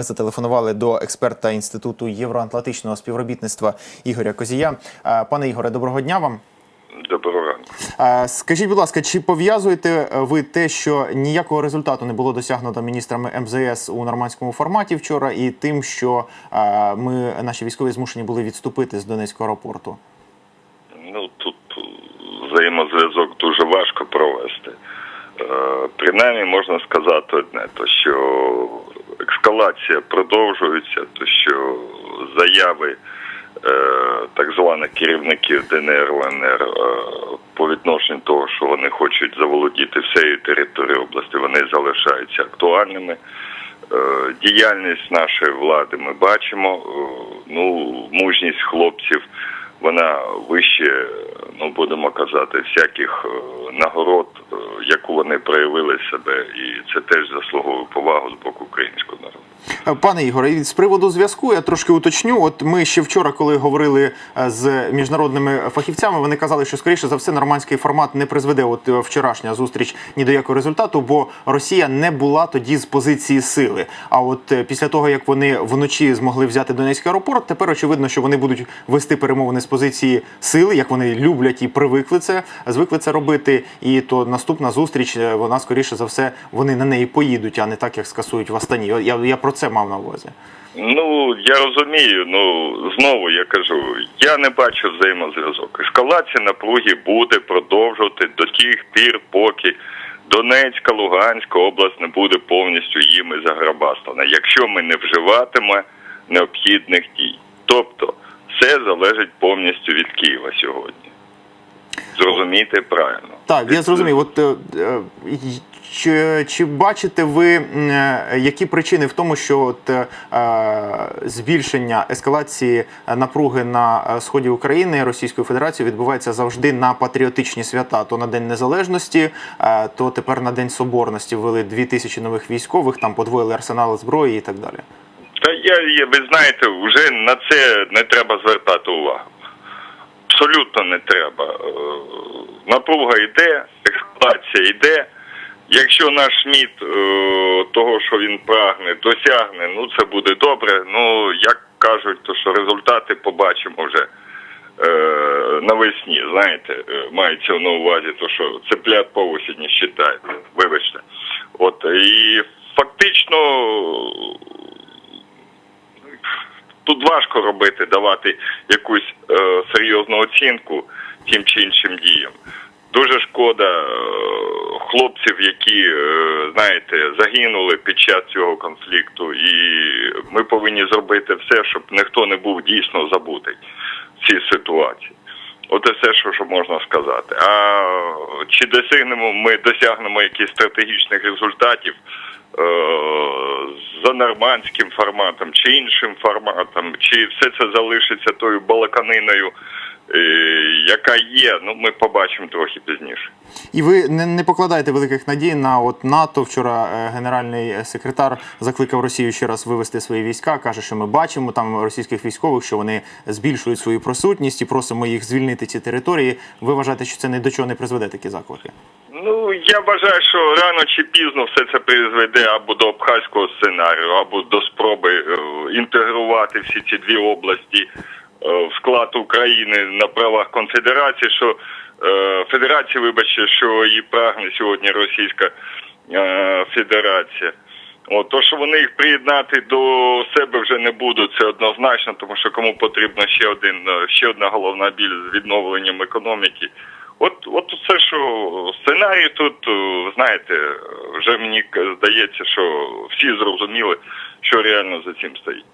ми зателефонували до експерта інституту євроатлантичного співробітництва Ігоря Козія. Е, Пане Ігоре, доброго дня вам. Доброго ранку. Е, Скажіть, будь ласка, чи пов'язуєте ви те, що ніякого результату не було досягнуто міністрами МЗС у нормандському форматі вчора, і тим, що е, ми наші військові змушені були відступити з Донецького аеропорту? Ну тут взаємозв'язок дуже важко провести. Е, принаймні можна сказати одне, то що ескалація продовжується, то що заяви е, так званих керівників ДНР ЛНР е, по відношенню того, що вони хочуть заволодіти всією територією області, вони залишаються актуальними. Е, Діяльність нашої влади ми бачимо. Е, Ну, мужність хлопців, вона вище, ну будемо казати, всяких е, нагород, е, яку вони проявили себе, і це теж заслуговує повагу з боку українського народу. Е, Пане Ігоре, і з приводу зв'язку я трошки уточню. От ми ще вчора, коли говорили е, з міжнародними фахівцями, вони казали, що скоріше за все нормандський формат не призведе. От е, вчорашня зустріч ні до якого результату, бо Росія не була тоді з позиції сили. А от після того як вони вночі змогли взяти Донецький аеропорт, тепер очевидно, що вони будуть вести перемовини з позиції сили, як вони люблять і привикли це, звикли це робити. І то наступна зустріч, вона скоріше за все, вони на неї поїдуть, а не так, як скасують в Астані. Я, я про це мав на увазі. Ну я розумію. Ну знову я кажу, я не бачу взаємозв'язок. Ескалація напруги буде продовжувати до тих пір, поки Донецька, Луганська область не буде повністю їми заграбастана, якщо ми не вживатиме необхідних дій. Тобто, все залежить повністю від Києва сьогодні. Зрозумійте правильно. Так, я зрозумів. От е, е, чи, чи бачите ви, е, які причини в тому, що от, збільшення ескалації напруги на сході України Російською Федерацією відбувається завжди на патріотичні свята? То на День Незалежності, то тепер на День Соборності ввели дві тисячі нових військових, там подвоїли арсенали зброї і так далі. Та я, я ви знаєте, вже на це не треба звертати увагу. Абсолютно не треба. Е, Напруга йде, експлуатація йде. Якщо наш МІД е, того, що він прагне, досягне, ну це буде добре. Ну як кажуть, то що результати побачимо вже е, навесні. Знаєте, мається на увазі, то що цеплят по осені считають. Вибачте, от і фактично тут важко робити, давати якусь е, серйозну оцінку тим чи іншим діям. Дуже шкода е, хлопців, які е, знаєте, загинули під час цього конфлікту, і ми повинні зробити все, щоб ніхто не був дійсно забутий в цій ситуації. От і все, що, можна сказати. А чи досягнемо ми досягнемо якихось стратегічних результатів е, за нормандським форматом, чи іншим форматом, чи все це залишиться тою балаканиною, е, яка є, ну ми побачимо трохи пізніше. І ви не, не покладаєте великих надій на от НАТО. Вчора е, генеральний секретар закликав Росію ще раз вивести свої війська. каже, що ми бачимо там російських військових, що вони збільшують свою присутність і просимо їх звільнити ці території. Ви вважаєте, що це не до чого не призведе такі заклики? Ну я вважаю, що рано чи пізно все це призведе або до абхазького сценарію, або до спроби е, інтегрувати всі ці дві області в склад України на правах конфедерації. Що е, федерації, вибачте, що її прагне сьогодні Російська е, Федерація. От, то, що вони їх приєднати до себе вже не будуть, це однозначно, тому що кому потрібно ще один е, ще одна головна біль з відновленням економіки. От, от це що сценарій тут, е, знаєте, вже мені здається, що всі зрозуміли, що реально за цим стоїть.